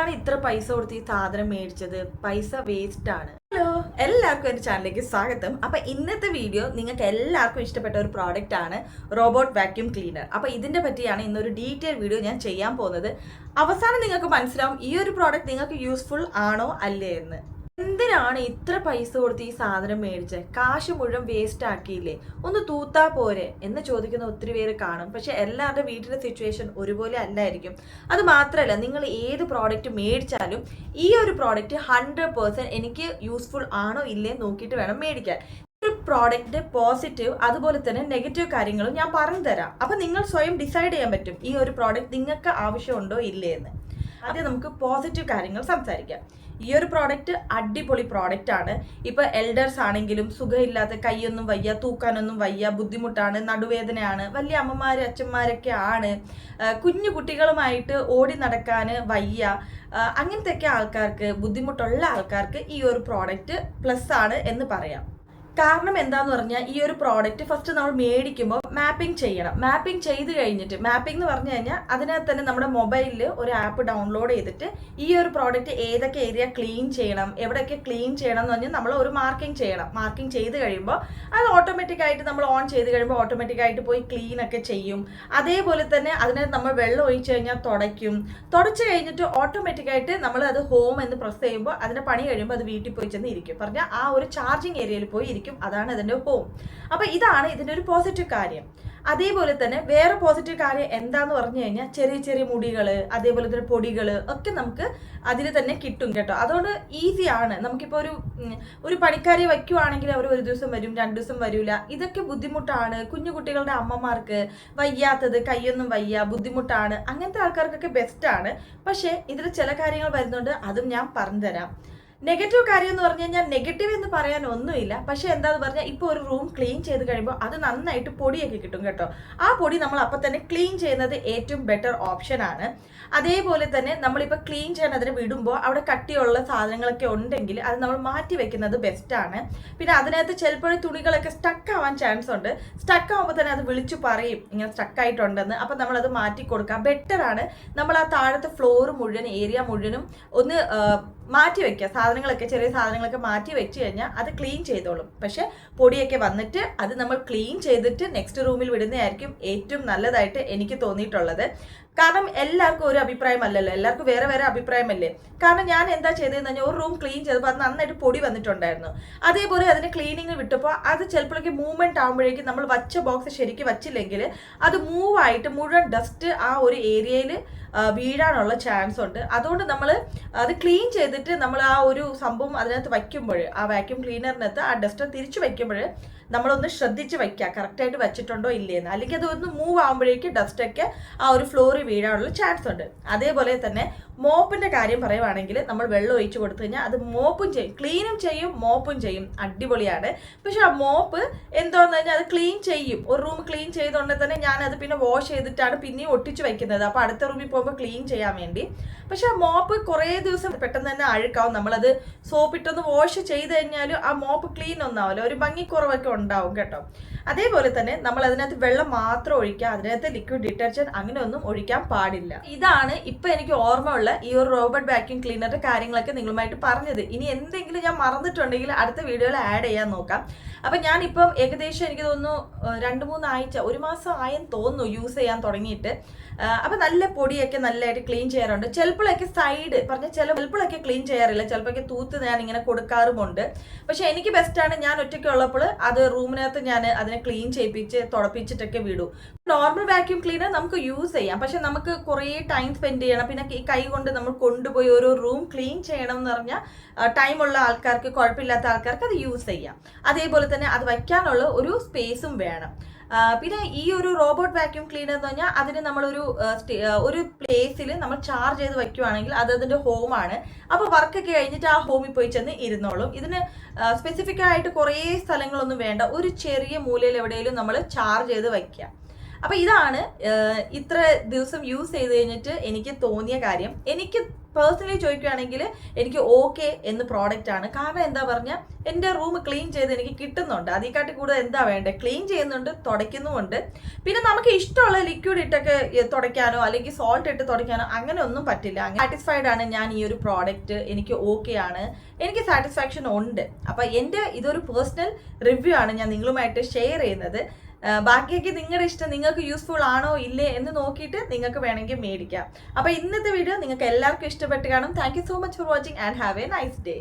ആണ് ഇത്ര പൈസ കൊടുത്ത് ഈ സാധനം മേടിച്ചത്? പൈസ വേസ്റ്റ് ആണ്. ഹലോ എല്ലാവർക്കും എന്റെ ചാനലിലേക്ക് സ്വാഗതം. അപ്പൊ ഇന്നത്തെ വീഡിയോ നിങ്ങൾക്ക് എല്ലാവർക്കും ഇഷ്ടപ്പെട്ട ഒരു പ്രോഡക്റ്റ് ആണ് റോബോട്ട് വാക്യൂം ക്ലീനർ അപ്പൊ ഇതിന്റെ പറ്റിയാണ് ഇന്നൊരു ഡീറ്റെയിൽ വീഡിയോ ഞാൻ ചെയ്യാൻ പോകുന്നത്. അവസാനം നിങ്ങൾക്ക് മനസ്സിലാവും ഈ ഒരു പ്രോഡക്റ്റ് നിങ്ങൾക്ക് യൂസ്ഫുൾ ആണോ അല്ലേ എന്ന്. എന്തിനാണ് ഇത്ര പൈസ കൊടുത്ത് ഈ സാധനം മേടിച്ചത് കാശ് മുഴുവൻ വേസ്റ്റ് ആക്കിയില്ലേ? ഒന്ന് തൂത്താ പോരെ എന്ന് ചോദിക്കുന്ന ഒത്തിരി പേര് കാണും. പക്ഷെ എല്ലാവരുടെ വീട്ടിലെ സിറ്റുവേഷൻ ഒരുപോലെ അല്ലായിരിക്കും. അത് മാത്രമല്ല നിങ്ങൾ ഏത് പ്രോഡക്റ്റ് മേടിച്ചാലും ഈ ഒരു പ്രോഡക്റ്റ് ഹൺഡ്രഡ് പേഴ്സന്റ് എനിക്ക് യൂസ്ഫുൾ ആണോ ഇല്ലേ നോക്കിയിട്ട് വേണം മേടിക്കാൻ. ഒരു പ്രോഡക്റ്റ് പോസിറ്റീവ് അതുപോലെ തന്നെ നെഗറ്റീവ് കാര്യങ്ങളും ഞാൻ പറഞ്ഞു തരാം. അപ്പൊ നിങ്ങൾ സ്വയം ഡിസൈഡ് ചെയ്യാൻ പറ്റും ഈ ഒരു പ്രോഡക്റ്റ് നിങ്ങൾക്ക് ആവശ്യമുണ്ടോ ഇല്ലേ എന്ന് ആദ്യം നമുക്ക് പോസിറ്റീവ് കാര്യങ്ങൾ സംസാരിക്കാം. ഈ ഒരു പ്രോഡക്റ്റ് അടിപൊളി പ്രോഡക്റ്റ് ആണ്. ഇപ്പൊ എൽഡേഴ്സ് ആണെങ്കിലും സുഖമില്ലാത്ത കൈയൊന്നും വയ്യ തൂക്കാനൊന്നും വയ്യ ബുദ്ധിമുട്ടാണ് നടുവേദനയാണ് വലിയ അമ്മമാർ അച്ഛന്മാരൊക്കെ ആണ്. കുഞ്ഞു കുട്ടികളുമായിട്ട് ഓടി നടക്കാൻ വയ്യ. അങ്ങനത്തെയൊക്കെ ആൾക്കാർക്ക് ബുദ്ധിമുട്ടുള്ള ആൾക്കാർക്ക് ഈ ഒരു പ്രോഡക്റ്റ് പ്ലസ് ആണ് എന്ന് പറയാം. കാരണം എന്താന്ന് പറഞ്ഞാൽ ഈ ഒരു പ്രോഡക്റ്റ് ഫസ്റ്റ് നമ്മൾ മേടിക്കുമ്പോൾ മാപ്പിംഗ് ചെയ്യണം. മാപ്പിംഗ് ചെയ്ത് കഴിഞ്ഞിട്ട് മാപ്പിംഗ് എന്ന് പറഞ്ഞു കഴിഞ്ഞാൽ അതിനകത്ത് തന്നെ നമ്മുടെ മൊബൈലിൽ ഒരു ആപ്പ് ഡൗൺലോഡ് ചെയ്തിട്ട് ഈ ഒരു പ്രോഡക്റ്റ് ഏതൊക്കെ ഏരിയ ക്ലീൻ ചെയ്യണം എവിടെയൊക്കെ ക്ലീൻ ചെയ്യണം എന്ന് പറഞ്ഞാൽ നമ്മൾ ഒരു മാർക്കിംഗ് ചെയ്യണം. മാർക്കിംഗ് ചെയ്ത് കഴിയുമ്പോൾ അത് ഓട്ടോമാറ്റിക് ആയിട്ട് നമ്മൾ ഓൺ ചെയ്ത് കഴിയുമ്പോൾ ഓട്ടോമാറ്റിക് ആയിട്ട് പോയി ക്ലീൻ ഒക്കെ ചെയ്യും. അതേപോലെ തന്നെ അതിനെ നമ്മൾ വെള്ളം ഒഴിച്ച് കഴിഞ്ഞാൽ തുടയ്ക്കും. തുടച്ചു കഴിഞ്ഞിട്ട് ഓട്ടോമാറ്റിക് ആയിട്ട് നമ്മൾ അത് ഹോം എന്ന് പ്രസ് ചെയ്യുമ്പോൾ അതിന്റെ പണി കഴിയുമ്പോൾ അത് വീട്ടിൽ പോയി ചെന്ന് ഇരിക്കും. പറഞ്ഞാൽ ആ ഒരു ചാർജിങ് ഏരിയയിൽ പോയി ഇരിക്കും. അതാണ് അതിന്റെ ഹോം അപ്പോൾ ഇതാണ് ഇതിന്റെ ഒരു പോസിറ്റീവ് കാര്യം. അതേപോലെ തന്നെ വേറെ പോസിറ്റീവ് കാര്യം എന്താന്ന് പറഞ്ഞു കഴിഞ്ഞാൽ ചെറിയ ചെറിയ മുടികൾ അതേപോലെ തന്നെ പൊടികൾ ഒക്കെ നമുക്ക് അതിൽ തന്നെ കിട്ടും കേട്ടോ. അതുകൊണ്ട് ഈസി ആണ്. നമുക്കിപ്പോൾ ഒരു ഒരു പണിക്കാരെ വയ്ക്കുവാണെങ്കിൽ അവർ ഒരു ദിവസം വരും രണ്ട് ദിവസം വരില്ല ഇതൊക്കെ ബുദ്ധിമുട്ടാണ്. കുഞ്ഞു കുട്ടികളുടെ അമ്മമാർക്ക് വയ്യാത്തത് കൈയൊന്നും വയ്യ ബുദ്ധിമുട്ടാണ്. അങ്ങനത്തെ ആൾക്കാർക്കൊക്കെ ബെസ്റ്റാണ് പക്ഷേ ഇതിൽ ചില കാര്യങ്ങൾ വരുന്നുണ്ട്. അതും ഞാൻ പറഞ്ഞുതരാം. നെഗറ്റീവ് കാര്യം എന്ന് പറഞ്ഞു കഴിഞ്ഞാൽ നെഗറ്റീവ് എന്ന് പറയാൻ ഒന്നുമില്ല. പക്ഷെ എന്താന്ന് പറഞ്ഞാൽ ഇപ്പോൾ ഒരു റൂം ക്ലീൻ ചെയ്ത് കഴിയുമ്പോൾ അത് നന്നായിട്ട് പൊടിയൊക്കെ കിട്ടും കേട്ടോ. ആ പൊടി നമ്മൾ അപ്പം തന്നെ ക്ലീൻ ചെയ്യുന്നത് ഏറ്റവും ബെറ്റർ ഓപ്ഷൻ ആണ്. അതേപോലെ തന്നെ നമ്മളിപ്പോൾ ക്ലീൻ ചെയ്യാൻ വിടുമ്പോൾ അവിടെ കട്ടിയുള്ള സാധനങ്ങളൊക്കെ ഉണ്ടെങ്കിൽ അത് നമ്മൾ മാറ്റി വെക്കുന്നത് ബെസ്റ്റാണ് പിന്നെ അതിനകത്ത് ചിലപ്പോൾ തുണികളൊക്കെ സ്റ്റക്ക് ആവാൻ ചാൻസ് ഉണ്ട്. സ്റ്റക്ക് ആവുമ്പോൾ തന്നെ അത് വിളിച്ചു പറയും ഇങ്ങനെ സ്റ്റക്ക് ആയിട്ടുണ്ടെന്ന്. അപ്പം നമ്മളത് മാറ്റി കൊടുക്കാം. ബെറ്ററാണ് നമ്മൾ ആ താഴത്തെ ഫ്ലോർ മുഴുവൻ ഏരിയ മുഴുവനും ഒന്ന് മാറ്റി വെക്കുക. സാധനങ്ങളൊക്കെ ചെറിയ സാധനങ്ങളൊക്കെ മാറ്റി വെച്ച് കഴിഞ്ഞാൽ അത് ക്ലീൻ ചെയ്തോളും. പക്ഷെ പൊടിയൊക്കെ വന്നിട്ട് അത് നമ്മൾ ക്ലീൻ ചെയ്തിട്ട് നെക്സ്റ്റ് റൂമിൽ വിടുന്നതായിരിക്കും ഏറ്റവും നല്ലതായിട്ട് എനിക്ക് തോന്നിയിട്ടുള്ളത്. കാരണം എല്ലാവർക്കും ഒരു അഭിപ്രായമല്ലല്ലോ. എല്ലാവർക്കും വേറെ വേറെ അഭിപ്രായമല്ലേ? കാരണം ഞാൻ എന്താ ചെയ്തതെന്ന് പറഞ്ഞാൽ ഒരു റൂം ക്ലീൻ ചെയ്തപ്പോൾ അത് നന്നായിട്ട് പൊടി വന്നിട്ടുണ്ടായിരുന്നു. അതേപോലെ അതിന് ക്ലീനിങ് വിട്ടപ്പോൾ അത് ചിലപ്പോഴേക്ക് മൂവ്മെന്റ് ആകുമ്പോഴേക്കും നമ്മൾ വച്ച ബോക്സ് ശരിക്കും വച്ചില്ലെങ്കിൽ അത് മൂവ് ആയിട്ട് മുഴുവൻ ഡസ്റ്റ് ആ ഒരു ഏരിയയിൽ വീഴാനുള്ള ചാൻസ് ഉണ്ട്. അതുകൊണ്ട് നമ്മൾ അത് ക്ലീൻ ചെയ്തിട്ട് നമ്മൾ ആ ഒരു സംഭവം അതിനകത്ത് വയ്ക്കുമ്പോൾ ആ വാക്യൂം ക്ലീനറിനകത്ത് ആ ഡസ്റ്റ് തിരിച്ചു വയ്ക്കുമ്പോൾ നമ്മളൊന്ന് ശ്രദ്ധിച്ച് വയ്ക്കുക. കറക്റ്റായിട്ട് വെച്ചിട്ടുണ്ടോ ഇല്ലേന്ന്. അല്ലെങ്കിൽ അതൊന്ന് മൂവ് ആകുമ്പോഴേക്കും ഡസ്റ്റൊക്കെ ആ ഒരു ഫ്ലോറിൽ വീഴാനുള്ള ചാൻസ് ഉണ്ട്. അതേപോലെ തന്നെ മോപ്പിന്റെ കാര്യം പറയുവാണെങ്കിൽ നമ്മൾ വെള്ളം ഒഴിച്ച് കൊടുത്തു കഴിഞ്ഞാൽ അത് മോപ്പും ചെയ്യും. ക്ലീനും ചെയ്യും മോപ്പും ചെയ്യും. അടിപൊളിയാണ്. പക്ഷെ ആ മോപ്പ് എന്തോന്ന് കഴിഞ്ഞാൽ അത് ക്ലീൻ ചെയ്യും. ഒരു റൂം ക്ലീൻ ചെയ്തുകൊണ്ട് തന്നെ ഞാനത് പിന്നെ വാഷ് ചെയ്തിട്ടാണ് പിന്നെയും ഒട്ടിച്ച് വയ്ക്കുന്നത്. അപ്പോൾ അടുത്ത റൂമിൽ പോകുമ്പോൾ ക്ലീൻ ചെയ്യാൻ വേണ്ടി. പക്ഷെ ആ മോപ്പ് കുറേ ദിവസം പെട്ടെന്ന് തന്നെ അഴുക്കാവും. നമ്മളത് സോപ്പിട്ടൊന്ന് വാഷ് ചെയ്ത് കഴിഞ്ഞാലും ആ മോപ്പ് ക്ലീൻ ഒന്നാവില്ല. ഒരു ഭംഗിക്കുറവൊക്കെ ഉണ്ടാവും കേട്ടോ. അതേപോലെ തന്നെ നമ്മൾ അതിനകത്ത് വെള്ളം മാത്രം ഒഴിക്കുക അതിനകത്ത് ലിക്വിഡ് ഡിറ്റർജന്റ് അങ്ങനെ ഒന്നും ഒഴിക്കാൻ പാടില്ല. ഇതാണ് ഇപ്പൊ എനിക്ക് ഓർമ്മ ഉള്ള ഈ ഒരു റോബോട്ട് വാക്യൂം ക്ലീനറിന്റെ കാര്യങ്ങളൊക്കെ നിങ്ങളുമായിട്ട് പറഞ്ഞത്. ഇനി എന്തെങ്കിലും ഞാൻ മറന്നിട്ടുണ്ടെങ്കിൽ അടുത്ത വീഡിയോയിൽ ആഡ് ചെയ്യാൻ നോക്കാം. അപ്പൊ ഞാൻ ഇപ്പം ഏകദേശം എനിക്ക് തോന്നുന്നു രണ്ട് മൂന്ന് ആഴ്ച ഒരു മാസം ആയെന്ന് തോന്നുന്നു യൂസ് ചെയ്യാൻ തുടങ്ങിയിട്ട്. അപ്പൊ നല്ല പൊടിയൊക്കെ നല്ലതായിട്ട് ക്ലീൻ ചെയ്യാറുണ്ട്. ചിലപ്പോഴൊക്കെ സൈഡ് പറഞ്ഞ ചില ചിലപ്പോഴൊക്കെ ക്ലീൻ ചെയ്യാറില്ല. ചിലപ്പോഴൊക്കെ തൂത്ത് ഞാൻ ഇങ്ങനെ കൊടുക്കാറുമുണ്ട്. പക്ഷെ എനിക്ക് ബെസ്റ്റാണ് ഞാൻ ഒറ്റയ്ക്ക് ഉള്ളപ്പോൾ അത് റൂമിനകത്ത് ഞാൻ അതിനെ ക്ലീൻ ചെയ്യിപ്പിച്ച് തുടപ്പിച്ചിട്ടൊക്കെ വിടും. നോർമൽ വാക്യൂം ക്ലീനർ നമുക്ക് യൂസ് ചെയ്യാം. പക്ഷെ നമുക്ക് കുറേ ടൈം സ്പെൻഡ് ചെയ്യണം. പിന്നെ ഈ കൈ കൊണ്ട് നമ്മൾ കൊണ്ടുപോയി ഓരോ റൂം ക്ലീൻ ചെയ്യണം എന്ന് പറഞ്ഞാൽ ടൈമുള്ള ആൾക്കാർക്ക് കുഴപ്പമില്ലാത്ത ആൾക്കാർക്ക് അത് യൂസ് ചെയ്യാം. അതേപോലെ തന്നെ അത് വയ്ക്കാനുള്ള ഒരു സ്പേസും വേണം. പിന്നെ ഈ ഒരു റോബോട്ട് വാക്യൂം ക്ലീനർ എന്ന് പറഞ്ഞാൽ അതിന് നമ്മളൊരു ഒരു പ്ലേസിൽ നമ്മൾ ചാർജ് ചെയ്ത് വയ്ക്കുവാണെങ്കിൽ അത് അതിന്റെ ഹോമാണ് അപ്പോൾ വർക്കൊക്കെ കഴിഞ്ഞിട്ട് ആ ഹോമിൽ പോയി ചെന്ന് ഇരുന്നോളും. ഇതിന് സ്പെസിഫിക്കായിട്ട് കുറേ സ്ഥലങ്ങളൊന്നും വേണ്ട. ഒരു ചെറിയ മൂലയിൽ എവിടെയെങ്കിലും നമ്മൾ ചാർജ് ചെയ്ത് വെക്കുക അപ്പൊ ഇതാണ് ഇത്ര ദിവസം യൂസ് ചെയ്ത് കഴിഞ്ഞിട്ട് എനിക്ക് തോന്നിയ കാര്യം. എനിക്ക് പേഴ്സണലി ചോദിക്കുകയാണെങ്കിൽ എനിക്ക് ഓക്കെ എന്ന് പ്രോഡക്റ്റ് ആണ്. കാരണം എന്താ പറഞ്ഞാൽ എന്റെ റൂം ക്ലീൻ ചെയ്ത് എനിക്ക് കിട്ടുന്നുണ്ട്. അതിനെക്കാട്ടി കൂടുതൽ എന്താ വേണ്ടത് ക്ലീൻ ചെയ്യുന്നുണ്ട് തുടയ്ക്കുന്നുമുണ്ട്. പിന്നെ നമുക്ക് ഇഷ്ടമുള്ള ലിക്വിഡ് ഇട്ടൊക്കെ തുടയ്ക്കാനോ അല്ലെങ്കിൽ സോൾട്ട് ഇട്ട് തുടയ്ക്കാനോ അങ്ങനെ ഒന്നും പറ്റില്ല സാറ്റിസ്ഫൈഡ് ആണ് ഞാൻ ഈ ഒരു പ്രോഡക്റ്റ് എനിക്ക് ഓക്കെ ആണ്. എനിക്ക് സാറ്റിസ്ഫാക്ഷൻ ഉണ്ട്. അപ്പം എന്റെ ഇതൊരു പേഴ്സണൽ റിവ്യൂ ആണ് ഞാൻ നിങ്ങളുമായിട്ട് ഷെയർ ചെയ്യുന്നത്. ബാക്കിയൊക്കെ നിങ്ങളുടെ ഇഷ്ടം നിങ്ങൾക്ക് യൂസ്ഫുൾ ആണോ ഇല്ലേ എന്ന് നോക്കിയിട്ട് നിങ്ങൾക്ക് വേണമെങ്കിൽ മേടിക്കാം. അപ്പോൾ ഇന്നത്തെ വീഡിയോ നിങ്ങൾക്ക് എല്ലാവർക്കും ഇഷ്ടപ്പെട്ട് കാണും. Thank so much for watching and have a nice day